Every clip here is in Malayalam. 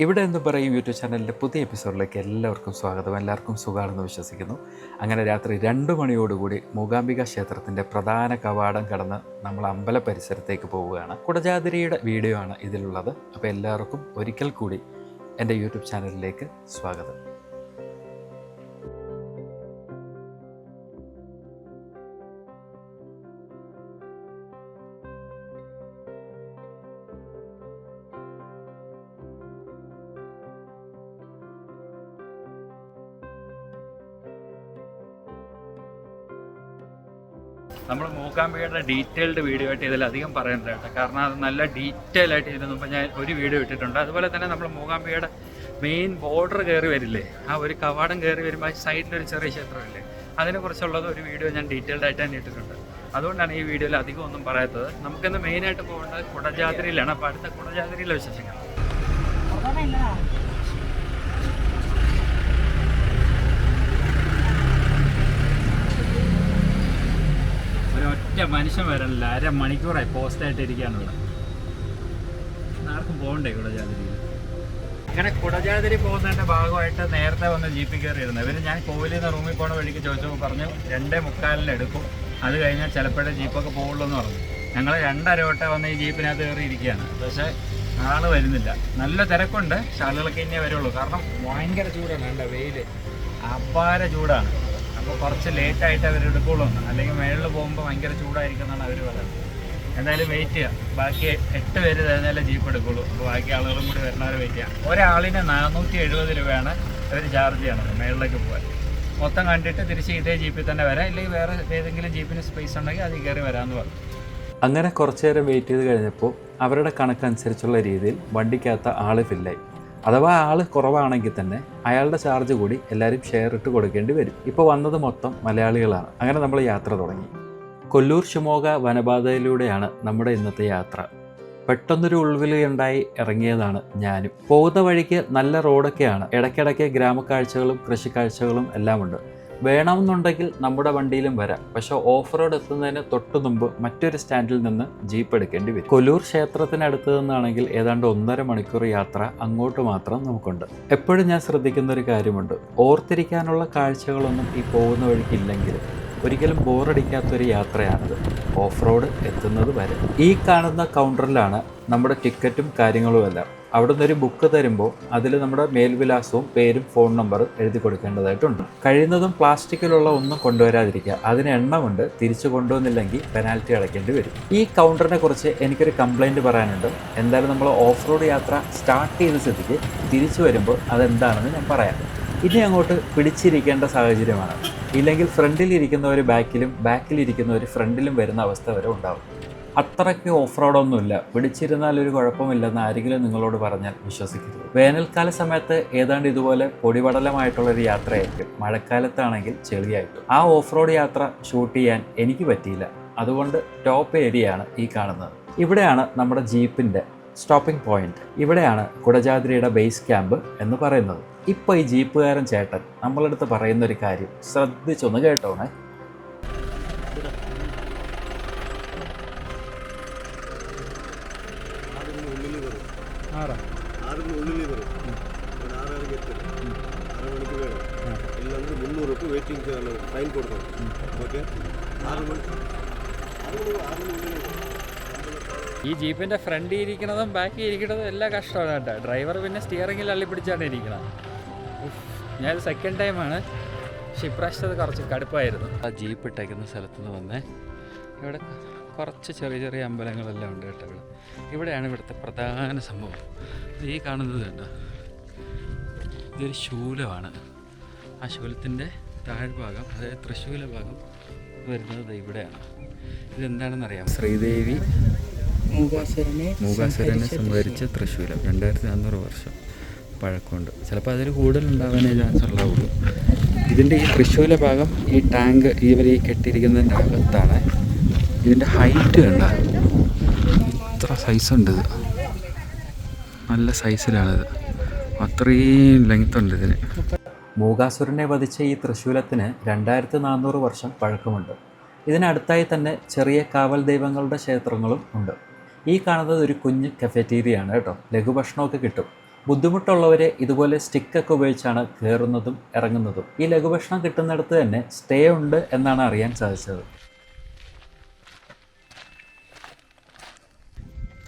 ഇവിടെ എന്ന് പറയും യൂട്യൂബ് ചാനലിന്റെ പുതിയ എപ്പിസോഡിലേക്ക് എല്ലാവർക്കും സ്വാഗതം. എല്ലാവർക്കും സുഖമാണെന്ന് വിശ്വസിക്കുന്നു. അങ്ങനെ രാത്രി രണ്ട് മണിയോടുകൂടി മൂകാംബിക ക്ഷേത്രത്തിന്റെ പ്രധാന കവാടം കടന്ന് നമ്മൾ അമ്പല പരിസരത്തേക്ക് പോവുകയാണ്. കുടജാതിരിയുടെ വീഡിയോ ആണ് ഇതിലുള്ളത്. അപ്പോൾ എല്ലാവർക്കും ഒരിക്കൽ കൂടി എന്റെ യൂട്യൂബ് ചാനലിലേക്ക് സ്വാഗതം. നമ്മൾ മൂകാംബികയുടെ ഡീറ്റെയിൽഡ് വീഡിയോ ആയിട്ട് ഇതിലധികം അധികം പറയുന്നില്ല കേട്ടോ. കാരണം അത് നല്ല ഡീറ്റെയിൽ ആയിട്ട് ഇതിന് മുമ്പ് ഞാൻ ഒരു വീഡിയോ ഇട്ടിട്ടുണ്ട്. അതുപോലെ തന്നെ നമ്മൾ മൂകാംബികയുടെ മെയിൻ ബോർഡർ കയറി വരില്ലേ ആ ഒരു കവാടം കയറി വരുമ്പോൾ സൈഡിലൊരു ചെറിയ ക്ഷേത്രമില്ലേ അതിനെക്കുറിച്ചുള്ളത് ഒരു വീഡിയോ ഞാൻ ഡീറ്റെയിൽഡ് ആയിട്ട് തന്നെ ഇട്ടിട്ടുണ്ട്. അതുകൊണ്ടാണ് ഈ വീഡിയോയിൽ അധികം ഒന്നും പറയാത്തത്. നമുക്കിന്ന് മെയിനായിട്ട് പോകേണ്ടത് കുടജാതിരിയിലാണ്. അപ്പോൾ അടുത്ത കുടജാതിരിയിലെ വിശേഷങ്ങൾ. മനുഷ്യൻ വരണില്ല. അര മണിക്കൂറായി പോസ്റ്റായിട്ട് ഇരിക്കുകയാണ് ഇവിടെ ആർക്കും പോകണ്ടേ കുടജാതിരിയിൽ? ഇങ്ങനെ കുടജാതിരി പോകുന്നതിന്റെ ഭാഗമായിട്ട് നേരത്തെ വന്ന് ജീപ്പിൽ കയറിയിരുന്നു. ഇവർ ഞാൻ കോവിലിൽ നിന്ന് റൂമിൽ പോണ വഴിക്ക് ചോദിച്ചപ്പോൾ പറഞ്ഞു രണ്ടേ മുക്കാലിന് എടുക്കും. അത് കഴിഞ്ഞാൽ ചിലപ്പോഴേ ജീപ്പൊക്കെ പോകുള്ളൂ എന്ന് പറഞ്ഞു. ഞങ്ങൾ രണ്ടര വട്ടം വന്ന് ഈ ജീപ്പിനകത്ത് കയറി ഇരിക്കുകയാണ്. പക്ഷേ ആൾ വരുന്നില്ല. നല്ല തിരക്കുണ്ട്. പക്ഷെ ആളുകളൊക്കെ ഇനിയേ വരുള്ളൂ. കാരണം ഭയങ്കര ചൂടാണ്. എന്റെ വെയിൽ അപാര ചൂടാണ്. അപ്പോൾ കുറച്ച് ലേറ്റ് ആയിട്ട് അവർ എടുക്കുള്ളൂ അല്ലെങ്കിൽ മേളിൽ പോകുമ്പോൾ ഭയങ്കര ചൂടായിരിക്കും എന്നാണ് അവർ പറയുന്നത്. എന്തായാലും വെയിറ്റ് ചെയ്യാം. ബാക്കി എട്ട് പേര് തരുന്നാലേ ജീപ്പ് എടുക്കുള്ളൂ. അപ്പോൾ ബാക്കി ആളുകളും കൂടി വരുന്നവരെ വെയിറ്റ് ചെയ്യാം. ഒരാളിന് നാനൂറ്റി എഴുപത് രൂപയാണ് അവർ ചാർജ് ചെയ്യണത് മേളിലേക്ക് പോകാൻ. മൊത്തം കണ്ടിട്ട് തിരിച്ച് ഇതേ ജീപ്പിൽ തന്നെ വരാം. ഇല്ലെങ്കിൽ വേറെ ഏതെങ്കിലും ജീപ്പിന് സ്പേസ് ഉണ്ടെങ്കിൽ അതിൽ കയറി വരാമെന്ന് പറഞ്ഞു. അങ്ങനെ കുറച്ചു നേരം വെയിറ്റ് ചെയ്ത് കഴിഞ്ഞപ്പോൾ അവരുടെ കണക്കനുസരിച്ചുള്ള രീതിയിൽ വണ്ടിക്കകത്ത് ആൾ ഫില്ലായി അഥവാ ആൾ കുറവാണെങ്കിൽ തന്നെ അയാളുടെ ചാർജ് കൂടി എല്ലാവരും ഷെയർ ഇട്ട് കൊടുക്കേണ്ടി വരും. ഇപ്പോൾ വന്നത് മൊത്തം മലയാളികളാണ്. അങ്ങനെ നമ്മൾ യാത്ര തുടങ്ങി. കൊല്ലൂർ ഷിമോഗ വനപാതയിലൂടെയാണ് നമ്മുടെ ഇന്നത്തെ യാത്ര. പെട്ടെന്നൊരു ഉൾവിളിയുണ്ടായി ഇറങ്ങിയതാണ് ഞാനും. പോകുന്ന വഴിക്ക് നല്ല റോഡൊക്കെയാണ് ഇടയ്ക്കിടയ്ക്ക് ഗ്രാമക്കാഴ്ചകളും കൃഷിക്കാഴ്ചകളും എല്ലാം ഉണ്ട് വേണമെന്നുണ്ടെങ്കിൽ നമ്മുടെ വണ്ടിയിലും വരാം. പക്ഷെ ഓഫ് റോഡ് എത്തുന്നതിന് തൊട്ടു മുമ്പ് മറ്റൊരു സ്റ്റാൻഡിൽ നിന്ന് ജീപ്പ് എടുക്കേണ്ടി വരും. കൊല്ലൂർ ക്ഷേത്രത്തിനടുത്ത് നിന്നാണെങ്കിൽ ഏതാണ്ട് ഒന്നര മണിക്കൂർ യാത്ര അങ്ങോട്ട് മാത്രം നമുക്കുണ്ട്. എപ്പോഴും ഞാൻ ശ്രദ്ധിക്കുന്ന ഒരു കാര്യമുണ്ട്. ഓർത്തിരിക്കാനുള്ള കാഴ്ചകളൊന്നും ഈ പോകുന്ന വഴിക്കില്ലെങ്കിലും ഒരിക്കലും ബോറടിക്കാത്തൊരു യാത്രയാണിത്. ഓഫ് റോഡ് എത്തുന്നത് വരെ. ഈ കാണുന്ന കൗണ്ടറിലാണ് നമ്മുടെ ടിക്കറ്റും കാര്യങ്ങളുമെല്ലാം. അവിടുന്ന് ഒരു ബുക്ക് തരുമ്പോൾ അതിൽ നമ്മുടെ മേൽവിലാസവും പേരും ഫോൺ നമ്പറും എഴുതി കൊടുക്കേണ്ടതായിട്ടുണ്ട്. കഴിയുന്നതും പ്ലാസ്റ്റിക്കിലുള്ള ഒന്നും കൊണ്ടുവരാതിരിക്കുക. അതിന് എണ്ണമുണ്ട്. തിരിച്ചു കൊണ്ടുവന്നില്ലെങ്കിൽ പെനാൽറ്റി അടയ്ക്കേണ്ടി വരും. ഈ കൗണ്ടറിനെ കുറിച്ച് എനിക്കൊരു കംപ്ലൈന്റ് പറയാനുണ്ട്. എന്തായാലും നമ്മൾ ഓഫ് റോഡ് യാത്ര സ്റ്റാർട്ട് ചെയ്ത സ്ഥിതിക്ക് തിരിച്ചു വരുമ്പോൾ അതെന്താണെന്ന് ഞാൻ പറയാം. ഇനി അങ്ങോട്ട് പിടിച്ചിരിക്കേണ്ട സാഹചര്യമാണ്. ഇല്ലെങ്കിൽ ഫ്രണ്ടിൽ ഇരിക്കുന്നവർ ബാക്കിലും ബാക്കിൽ ഇരിക്കുന്നവർ ഫ്രണ്ടിലും വരുന്ന അവസ്ഥ വരെ ഉണ്ടാവും. അത്രയ്ക്ക് ഓഫ് റോഡൊന്നുമില്ല പിടിച്ചിരുന്നാൽ ഒരു കുഴപ്പമില്ലെന്ന് ആരെങ്കിലും നിങ്ങളോട് പറഞ്ഞാൽ വിശ്വസിക്കരുത്. വേനൽക്കാല സമയത്ത് ഏതാണ്ട് ഇതുപോലെ പൊടിപടലമായിട്ടുള്ളൊരു യാത്രയായിരിക്കും. മഴക്കാലത്താണെങ്കിൽ ചെളിയായിട്ടും. ആ ഓഫ് റോഡ് യാത്ര ഷൂട്ട് ചെയ്യാൻ എനിക്ക് പറ്റിയില്ല. അതുകൊണ്ട് ടോപ്പ് ഏരിയയാണ് ഈ കാണുന്നത്. ഇവിടെയാണ് നമ്മുടെ ജീപ്പിന്റെ സ്റ്റോപ്പിംഗ് പോയിന്റ്. ഇവിടെയാണ് കുടജാദ്രിയുടെ ബേസ് ക്യാമ്പ് എന്ന് പറയുന്നത്. ഇപ്പോൾ ഈ ജീപ്പുകാരൻ ചേട്ടൻ നമ്മളടുത്ത് പറയുന്ന ഒരു കാര്യം ശ്രദ്ധിച്ചൊന്ന് കേട്ടോണേ. ആറാ. വരും ഒരു മണിക്ക് വേണം മുന്നൂറ് വെയിറ്റിംഗ് ഫൈൻ കൊടുക്കണം. ഓക്കെ? ആറ് മണി ഈ ജീപ്പിന്റെ ഫ്രണ്ടിൽ ഇരിക്കുന്നതും ബാക്കിൽ ഇരിക്കുന്നതും എല്ലാം കഷ്ടമാണ് കേട്ടോ. ഡ്രൈവർ പിന്നെ സ്റ്റിയറിംഗിൽ അള്ളി പിടിച്ചാണ് ഇരിക്കുന്നത് ഞാൻ സെക്കൻഡ് ടൈമാണ് പക്ഷെ ഇപ്രാവശ്യത്തെ കുറച്ച് കടുപ്പായിരുന്നു. ആ ജീപ്പ് ഇട്ടേക്കുന്ന സ്ഥലത്ത് നിന്ന് വന്നേ. ഇവിടെ കുറച്ച് ചെറിയ ചെറിയ അമ്പലങ്ങളെല്ലാം ഉണ്ട് കേട്ടോ ഇവിടെ. ഇവിടെയാണ് ഇവിടുത്തെ പ്രധാന സംഭവം. ഈ കാണുന്നത് കണ്ടോ? ഇതൊരു ശൂലമാണ്. ആ ശൂലത്തിന്റെ താഴ്ഭാഗം അതായത് തൃശ്ശൂല ഭാഗം വരുന്നത് ഇവിടെയാണ്. ഇതെന്താണെന്നറിയാം ശ്രീദേവി മൂകാസുരനെ സംഹരിച്ച സംഭരിച്ച തൃശ്ശൂലം. രണ്ടായിരത്തി നാനൂറ് വർഷം പഴക്കമുണ്ട്. ചിലപ്പോൾ അതിൽ കൂടുതലുണ്ടാവാനേ ചാൻസ് ഉണ്ടാവുള്ളൂ ഇതിന്റെ ഈ തൃശ്ശൂല ഭാഗം ഈ ടാങ്ക് ഇവർ ഈ കെട്ടിയിരിക്കുന്നതിന്റെ അകത്താണ്. ഇതിന്റെ ഹൈറ്റ് കണ്ട. ഇത്ര സൈസുണ്ട് ഇത്. നല്ല സൈസിലാണിത് അത്രയും ലെങ്ത് ഉണ്ട് ഇതിന്. മൂകാസുരനെ വധിച്ച ഈ തൃശൂലത്തിന് രണ്ടായിരത്തി നാനൂറ് വർഷം പഴക്കമുണ്ട്. ഇതിനടുത്തായി തന്നെ ചെറിയ കാവൽ ദൈവങ്ങളുടെ ക്ഷേത്രങ്ങളും ഉണ്ട്. ഈ കാണുന്നത് ഒരു കുഞ്ഞ് കഫറ്റീരിയാണ് കേട്ടോ. ലഘുഭക്ഷണമൊക്കെ കിട്ടും. ബുദ്ധിമുട്ടുള്ളവരെ ഇതുപോലെ സ്റ്റിക്കൊക്കെ ഉപയോഗിച്ചാണ് കയറുന്നതും ഇറങ്ങുന്നതും. ഈ ലഘുഭക്ഷണം കിട്ടുന്നിടത്ത് തന്നെ സ്റ്റേ ഉണ്ട് എന്നാണ് അറിയാൻ സാധിച്ചത്.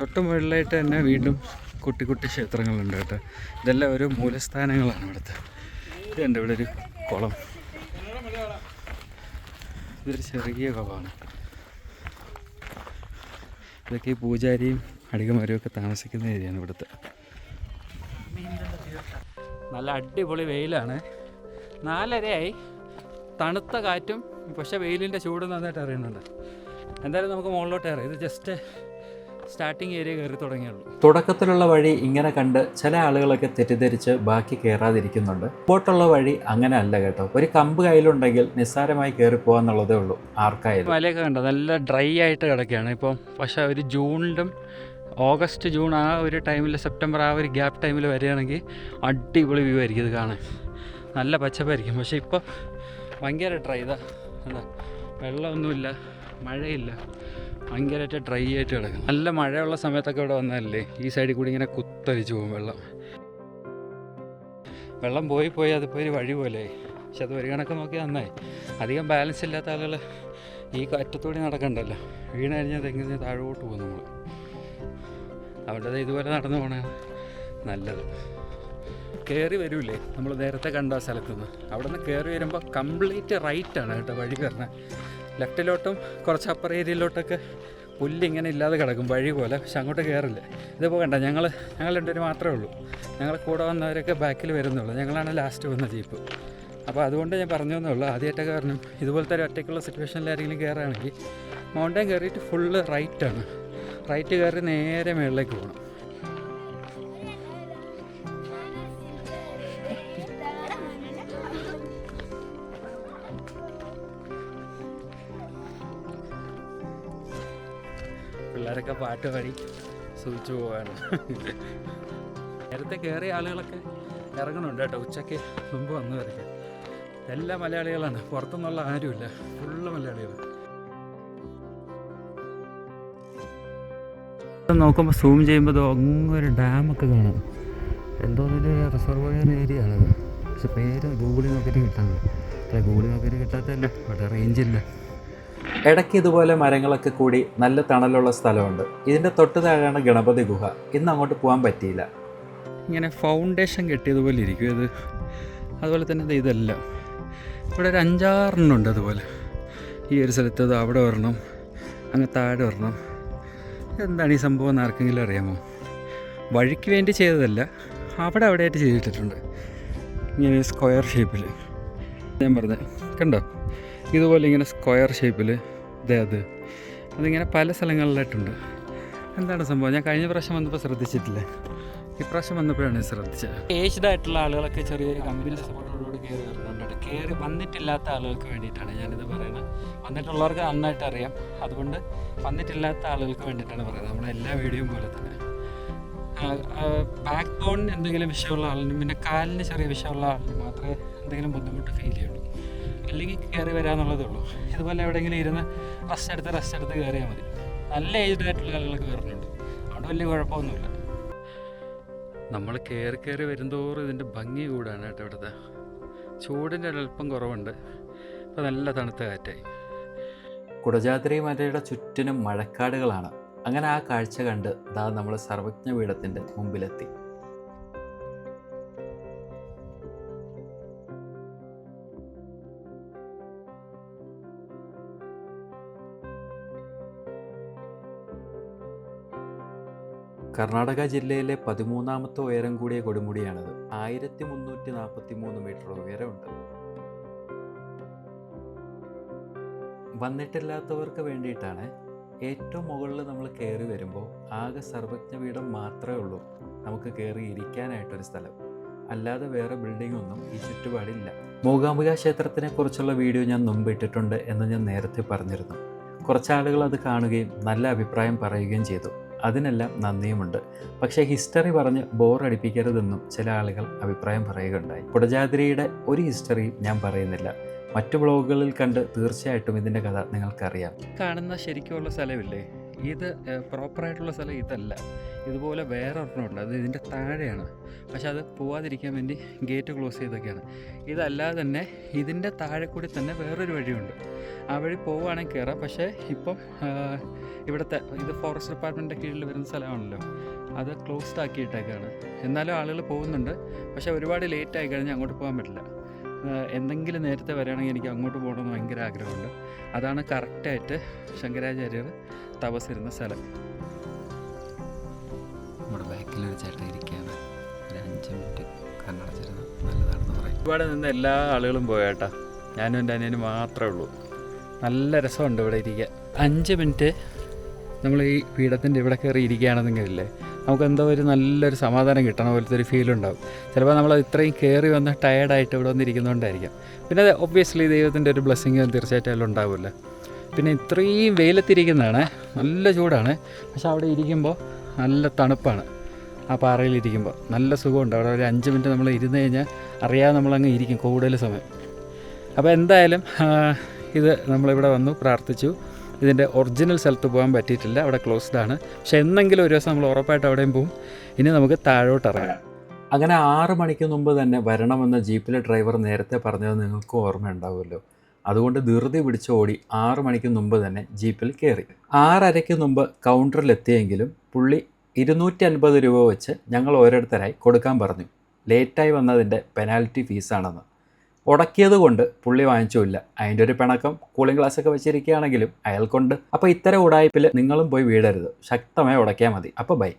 തൊട്ട് മുകളിലായിട്ട് തന്നെ വീണ്ടും കുട്ടി കുട്ടി ക്ഷേത്രങ്ങളുണ്ട് കേട്ടോ. ഇതെല്ലാം ഒരു മൂലസ്ഥാനങ്ങളാണ് ഇവിടുത്തെ. ഇതുണ്ട് ഇവിടെ ഒരു കുളം. ഇതൊരു ചെറിയ കുളമാണ്. ഇതൊക്കെ ഈ പൂജാരിയും അടികമാരും ഒക്കെ താമസിക്കുന്ന ഏരിയയാണ് ഇവിടുത്തെ. നല്ല അടിപൊളി വെയിലാണ്. നാലരയായി. തണുത്ത കാറ്റും പക്ഷേ വെയിലിന്റെ ചൂട് നന്നായിട്ട് അറിയുന്നുണ്ട്. എന്തായാലും നമുക്ക് മുകളിലോട്ട് ഇറങ്ങാം ഇത് ജസ്റ്റ് സ്റ്റാർട്ടിങ് ഏരിയ കയറി തുടങ്ങിയുള്ളൂ. തുടക്കത്തിലുള്ള വഴി ഇങ്ങനെ കണ്ട് ചില ആളുകളൊക്കെ തെറ്റിദ്ധരിച്ച് ബാക്കി കയറാതിരിക്കുന്നുണ്ട് ഇപ്പോട്ടുള്ള വഴി അങ്ങനെ അല്ല കേട്ടോ. ഒരു കമ്പ് കയ്യിലുണ്ടെങ്കിൽ നിസ്സാരമായി കയറി പോകാന്നുള്ളതേ ഉള്ളൂ. ആർക്കായാലും. മലയൊക്കെ കണ്ടോ? നല്ല ഡ്രൈ ആയിട്ട് കിടക്കുകയാണ്. ഇപ്പം പക്ഷേ ഒരു ജൂണിലും ഓഗസ്റ്റ് ജൂൺ ആ ഒരു ടൈമിൽ സെപ്റ്റംബർ ആ ഒരു ഗ്യാപ്പ് ടൈമിൽ വരികയാണെങ്കിൽ അടിപൊളി വ്യൂ ആയിരിക്കും ഇത് കാണാൻ. നല്ല പച്ചപ്പായിരിക്കും. പക്ഷേ ഇപ്പോൾ ഭയങ്കര ഡ്രൈ ഇതാ. എന്താ വെള്ളമൊന്നുമില്ല. മഴയില്ല. ഭയങ്കരമായിട്ട് ഡ്രൈ ആയിട്ട് കിടക്കും നല്ല മഴയുള്ള സമയത്തൊക്കെ ഇവിടെ വന്നതല്ലേ? ഈ സൈഡിൽ കൂടി ഇങ്ങനെ കുത്തരിച്ചു പോകും വെള്ളം. വെള്ളം പോയി പോയി അതിപ്പോൾ ഒരു വഴി പോലെ. പക്ഷെ അത് ഒരു കണക്ക് നോക്കി നന്നായി. അധികം ബാലൻസ് ഇല്ലാത്ത ആളുകൾ ഈ കാറ്റത്തോടെ നടക്കണ്ടല്ലോ. വീണ് കഴിഞ്ഞാൽ തെങ്ങിന് താഴോട്ട് പോകും നമ്മൾ അവിടെ ഇതുപോലെ നടന്നു പോകണ നല്ലത്. കയറി വരൂലേ? നമ്മൾ നേരത്തെ കണ്ട ആ സ്ഥലത്ത് അവിടെ നിന്ന് കയറി വരുമ്പോൾ കംപ്ലീറ്റ് റൈറ്റാണ് കേട്ടോ വഴി കയറണത് ലെഫ്റ്റിലോട്ടും കുറച്ച് അപ്പർ ഏരിയയിലോട്ടൊക്കെ പുല്ല് ഇങ്ങനെ ഇല്ലാതെ കിടക്കും വഴി പോലെ. പക്ഷെ അങ്ങോട്ട് കയറില്ല ഇതിപ്പോൾ കണ്ട ഞങ്ങൾ ഞങ്ങൾ രണ്ടുപേർ മാത്രമേ ഉള്ളൂ. ഞങ്ങൾ കൂടെ വന്നവരൊക്കെ ബാക്കിൽ വരുന്നുള്ളൂ. ഞങ്ങളാണ് ലാസ്റ്റ് വന്ന ജീപ്പ് അപ്പോൾ അതുകൊണ്ട് ഞാൻ പറഞ്ഞു എന്നുള്ളൂ ആദ്യമായിട്ടൊക്കെ പറഞ്ഞു ഇതുപോലത്തെ ഒരു ഒറ്റയ്ക്കുള്ള സിറ്റുവേഷനിൽ ആരെങ്കിലും കയറുകയാണെങ്കിൽ മൗണ്ടൻ കയറിയിട്ട് ഫുള്ള് റൈറ്റാണ് റൈറ്റ് കയറി നേരെ മുകളിലേക്ക് പോകണം. പിള്ളേരൊക്കെ പാട്ട് പാടി സൂചിച്ചു പോവാണ്. നേരത്തെ കയറിയ ആളുകളൊക്കെ ഇറങ്ങണുണ്ട് കേട്ടോ. ഉച്ചയ്ക്ക് മുമ്പ് വന്നു വരയ്ക്കാൻ എല്ലാ മലയാളികളാണ്. പുറത്തുനിന്നുള്ള ആരുമില്ല. ഫുള്ള് മലയാളികൾ നോക്കുമ്പോൾ സൂം ചെയ്യുമ്പോൾ അങ്ങൊരു ഡാമൊക്കെ കാണാം എന്തോ ഒരു റിസർവോയർ ഏരിയ ആണത് പക്ഷെ പേര് ഗൂഗിളിൽ നോക്കിയിട്ട് കിട്ടാനില്ല അല്ല ഗൂഗിളിൽ നോക്കിയിട്ട് കിട്ടാത്തല്ല ഇവിടെ റേഞ്ചില്ല ഇടയ്ക്ക് ഇതുപോലെ മരങ്ങളൊക്കെ കൂടി നല്ല തണലുള്ള സ്ഥലമുണ്ട്. ഇതിന്റെ തൊട്ട് താഴെയാണ് ഗണപതി ഗുഹ. ഇന്ന് അങ്ങോട്ട് പോകാൻ പറ്റിയില്ല. ഇങ്ങനെ ഫൗണ്ടേഷൻ കെട്ടിയതുപോലെ ഇരിക്കും ഇത്. അതുപോലെ തന്നെ ഇത് ഇതെല്ലാം. ഇവിടെ ഒരു അഞ്ചാറെണ്ണമുണ്ട് അതുപോലെ. ഈ ഒരു സ്ഥലത്ത് അത് അവിടെ വരണം അങ്ങ് താഴെ വരണം എന്താണ് ഈ സംഭവം എന്ന് ആർക്കെങ്കിലും അറിയാമോ? വഴിക്ക് വേണ്ടി ചെയ്തതല്ല അവിടെ അവിടെയായിട്ട് ചെയ്തിട്ടുണ്ട് ഇങ്ങനെ സ്ക്വയർ ഷേപ്പിൽ ഞാൻ പറഞ്ഞത് കണ്ടോ? ഇതുപോലെ ഇങ്ങനെ സ്ക്വയർ ഷേപ്പിൽ അത് അതിങ്ങനെ പല സ്ഥലങ്ങളിലായിട്ടുണ്ട്. എന്താണ് സംഭവം? ഞാൻ കഴിഞ്ഞ പ്രാവശ്യം വന്നപ്പോൾ ശ്രദ്ധിച്ചിട്ടില്ല? ഇപ്രാവശ്യം വന്നപ്പോഴാണ് ശ്രദ്ധിച്ചത്. ഏജ്ഡ് ആയിട്ടുള്ള ആളുകളൊക്കെ ചെറിയൊരു കമ്പനി സപ്പോർട്ടോടുകൂടി കയറി വരുന്നുണ്ട്. കയറി വന്നിട്ടില്ലാത്ത ആളുകൾക്ക് വേണ്ടിയിട്ടാണ് ഞാനിത് പറയുന്നത്. വന്നിട്ടുള്ളവർക്ക് നന്നായിട്ട് അറിയാം. അതുകൊണ്ട് വന്നിട്ടില്ലാത്ത ആളുകൾക്ക് വേണ്ടിയിട്ടാണ് പറയുന്നത്. നമ്മുടെ എല്ലാ വീഡിയോയും പോലെ തന്നെ. ബാക്ക് ബോൺ എന്തെങ്കിലും വിഷയമുള്ള ആളിനും പിന്നെ കാലിന് ചെറിയ വിഷയമുള്ള ആളിനും മാത്രമേ എന്തെങ്കിലും ബുദ്ധിമുട്ട് ഫീൽ ചെയ്യുള്ളൂ. അല്ലെങ്കിൽ കയറി വരാമെന്നുള്ളതേ ഉള്ളൂ. ഇതുപോലെ എവിടെയെങ്കിലും ഇരുന്ന് റെസ്റ്റ് എടുത്ത് റെസ്റ്റ് എടുത്ത് കയറിയാൽ മതി. നല്ല ഏജ്ഡ് ആയിട്ടുള്ള ആളുകൾ കയറുന്നുണ്ട്. അവിടെ വലിയ കുഴപ്പമൊന്നുമില്ല. നമ്മൾ കയറി കയറി വരുന്തോറും ഇതിന്റെ ഭംഗി കൂടാണ് കേട്ടോ ഇവിടുത്തെ. ചൂടിന്റെ അല്പം കുറവുണ്ട്. ഇപ്പോൾ നല്ല തണുത്ത കാറ്റായി. കുടജാദ്രി മലയുടെ ചുറ്റിനും മഴക്കാടുകളാണ്. അങ്ങനെ ആ കാഴ്ച കണ്ട് ദാ നമ്മൾ സർവജ്ഞ പീഠത്തിന്റെ മുമ്പിലെത്തി. കർണാടക ജില്ലയിലെ പതിമൂന്നാമത്തെ ഉയരം കൂടിയ കൊടുമുടിയാണിത്. ആയിരത്തി മുന്നൂറ്റി നാൽപ്പത്തി മൂന്ന് മീറ്റർ ഉയരമുണ്ട്. വന്നിട്ടില്ലാത്തവർക്ക് വേണ്ടിയിട്ടാണ് ഏറ്റവും മുകളിൽ നമ്മൾ കയറി വരുമ്പോൾ ആകെ സർവജ്ഞപീഠം മാത്രമേ ഉള്ളൂ. നമുക്ക് കയറി ഇരിക്കാനായിട്ടൊരു സ്ഥലം. അല്ലാതെ വേറെ ബിൽഡിംഗ് ഒന്നും ഈ ചുറ്റുപാടില്ല. മൂകാംബിക ക്ഷേത്രത്തിനെ കുറിച്ചുള്ള വീഡിയോ ഞാൻ മുമ്പ് ഇട്ടിട്ടുണ്ട് എന്ന് ഞാൻ നേരത്തെ പറഞ്ഞിരുന്നു. കുറച്ചാളുകൾ അത് കാണുകയും നല്ല അഭിപ്രായം പറയുകയും ചെയ്തു. അതിനെല്ലാം നന്ദിയുമുണ്ട്. പക്ഷേ ഹിസ്റ്ററി പറഞ്ഞ് ബോറടിപ്പിക്കരുതെന്നും ചില ആളുകൾ അഭിപ്രായം പറയുകയുണ്ടായി. കുടജാദ്രിയുടെ ഒരു ഹിസ്റ്ററിയും ഞാൻ പറയുന്നില്ല. മറ്റു ബ്ലോഗുകളിൽ കണ്ട് തീർച്ചയായിട്ടും ഇതിന്റെ കഥ നിങ്ങൾക്കറിയാം. കാണുന്ന ശരിക്കുമുള്ള സ്ഥലമില്ലേ? ഇത് പ്രോപ്പറായിട്ടുള്ള സ്ഥലം ഇതല്ല. ഇതുപോലെ വേറെ ഒരെണ്ണമുണ്ട് അത് ഇതിന്റെ താഴെയാണ്. പക്ഷെ അത് പോവാതിരിക്കാൻ വേണ്ടി ഗേറ്റ് ക്ലോസ് ചെയ്തൊക്കെയാണ്. ഇതല്ലാതെ തന്നെ ഇതിന്റെ താഴെ കൂടി തന്നെ വേറൊരു വഴിയുണ്ട്. ആ വഴി പോവുകയാണെങ്കിൽ കയറാം. പക്ഷേ ഇപ്പം ഇവിടുത്തെ ഇത് ഫോറസ്റ്റ് ഡിപ്പാർട്ട്മെന്റിന്റെ കീഴിൽ വരുന്ന സ്ഥലമാണല്ലോ. അത് ക്ലോസ്ഡ് ആക്കിയിട്ടേക്കാണ്. എന്നാലും ആളുകൾ പോകുന്നുണ്ട്. പക്ഷേ ഒരുപാട് ലേറ്റ് ആയി കഴിഞ്ഞാൽ അങ്ങോട്ട് പോകാൻ പറ്റില്ല. എന്തെങ്കിലും നേരത്തെ വരികയാണെങ്കിൽ എനിക്ക് അങ്ങോട്ട് പോകണമെന്ന് ഭയങ്കര ആഗ്രഹമുണ്ട്. അതാണ് കറക്റ്റായിട്ട് ശങ്കരാചാര്യർ തപസ്സിരുന്ന സ്ഥലം. ബാക്കിലൊരു ചേട്ടൻ ഇരിക്കുകയാണ്. ഒരു അഞ്ച് മിനിറ്റ് കണ്ണടച്ചിരുന്ന നല്ലതാണെന്ന് പറയും. ഇവിടെ നിന്ന് എല്ലാ ആളുകളും പോയേട്ടാ ഞാനും എന്റെ അനിയനും മാത്രമേ ഉള്ളൂ. നല്ല രസമുണ്ട് ഇവിടെ ഇരിക്കാൻ. അഞ്ച് മിനിറ്റ് നമ്മൾ ഈ പീഠത്തിന്റെ ഇവിടെ കയറി ഇരിക്കുകയാണെന്നെങ്കിലല്ലേ നമുക്ക് എന്തോ ഒരു നല്ലൊരു സമാധാനം കിട്ടണ പോലത്തെ ഒരു ഫീൽ ഉണ്ടാവും. ചിലപ്പോൾ നമ്മൾ ഇത്രയും കയറി വന്ന് ടയേർഡായിട്ട് ഇവിടെ വന്നിരിക്കുന്നതുകൊണ്ടായിരിക്കും പിന്നെ അത് ഒബ്വിയസ്ലി ദൈവത്തിന്റെ ഒരു ബ്ലെസ്സിങ് തീർച്ചയായിട്ടും അതിൽ ഉണ്ടാവില്ല പിന്നെ ഇത്രയും വെയിലത്തിരിക്കുന്നതാണ്. നല്ല ചൂടാണ്. പക്ഷെ അവിടെ ഇരിക്കുമ്പോൾ നല്ല തണുപ്പാണ്. ആ പാറയിലിരിക്കുമ്പോൾ നല്ല സുഖമുണ്ട്. അവിടെ ഒരു അഞ്ച് മിനിറ്റ് നമ്മൾ ഇരുന്ന് കഴിഞ്ഞാൽ അറിയാതെ നമ്മളങ്ങ് ഇരിക്കും കൂടുതൽ സമയം. അപ്പോൾ എന്തായാലും ഇത് നമ്മളിവിടെ വന്നു പ്രാർത്ഥിച്ചു. ഇതിന്റെ ഒറിജിനൽ സ്ഥലത്ത് പോകാൻ പറ്റിയിട്ടില്ല. അവിടെ ക്ലോസ്ഡ് ആണ്. പക്ഷെ എന്നെങ്കിലും ഒരു ദിവസം നമ്മൾ ഉറപ്പായിട്ട് അവിടെയും പോകും ഇനി നമുക്ക് താഴോട്ട് ഇറങ്ങാം. അങ്ങനെ ആറ് മണിക്ക് മുമ്പ് തന്നെ വരണമെന്ന ജീപ്പിലെ ഡ്രൈവർ നേരത്തെ പറഞ്ഞത് നിങ്ങൾക്ക് ഓർമ്മയുണ്ടാവുമല്ലോ അതുകൊണ്ട് ധൃതി പിടിച്ച് ഓടി ആറ് മണിക്ക് മുമ്പ് തന്നെ ജീപ്പിൽ കയറി. ആറരയ്ക്ക് മുമ്പ് കൗണ്ടറിലെത്തിയെങ്കിലും പുള്ളി ഇരുന്നൂറ്റി അൻപത് രൂപ വെച്ച് ഞങ്ങൾ ഓരോരുത്തരായി കൊടുക്കാൻ പറഞ്ഞു. ലേറ്റായി വന്നതിന്റെ പെനാൽറ്റി ഫീസാണെന്ന്. ഉടക്കിയത് കൊണ്ട് പുള്ളി വാങ്ങിച്ചില്ല അതിന്റെ ഒരു പിണക്കം കൂളിംഗ് ഗ്ലാസ് ഒക്കെ വെച്ചിരിക്കുകയാണെങ്കിലും അയാൾക്കുണ്ട്. അപ്പോൾ ഇത്തരം ഉടായ്പിൽ നിങ്ങളും പോയി വീടരുത് ശക്തമായി ഉടക്കിയാൽ മതി. അപ്പോൾ ബൈ.